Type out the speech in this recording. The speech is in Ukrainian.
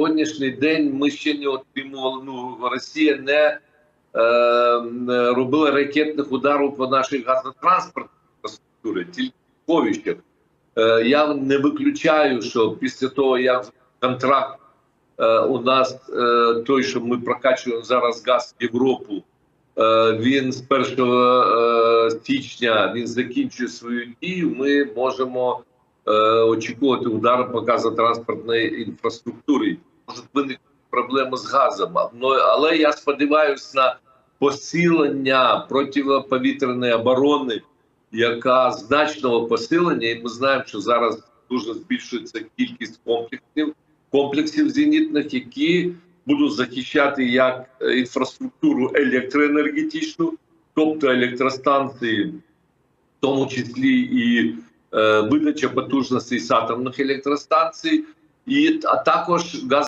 сьогоднішній день ми ще не отримували. Ну Росія не е, робила ракетних ударів по нашій газотранспортній інфраструктурі, тільки сховищах. Е, я не виключаю, що після того, як контракт е, у нас е, той, що ми прокачуємо зараз газ в Європу, е, він з 1 е, січня він закінчує свою дію. Ми можемо е, очікувати удари по газотранспортній інфраструктурі. Можуть виникнути проблеми з газом. Але я сподіваюся на посилення протиповітряної оборони, яка значного посилення, і ми знаємо, що зараз дуже збільшується кількість комплексів комплексів зенітних, які будуть захищати як е, інфраструктуру електроенергетичну, тобто електростанції, в тому числі і е, видача потужностей з атомних електростанцій, і а також газ.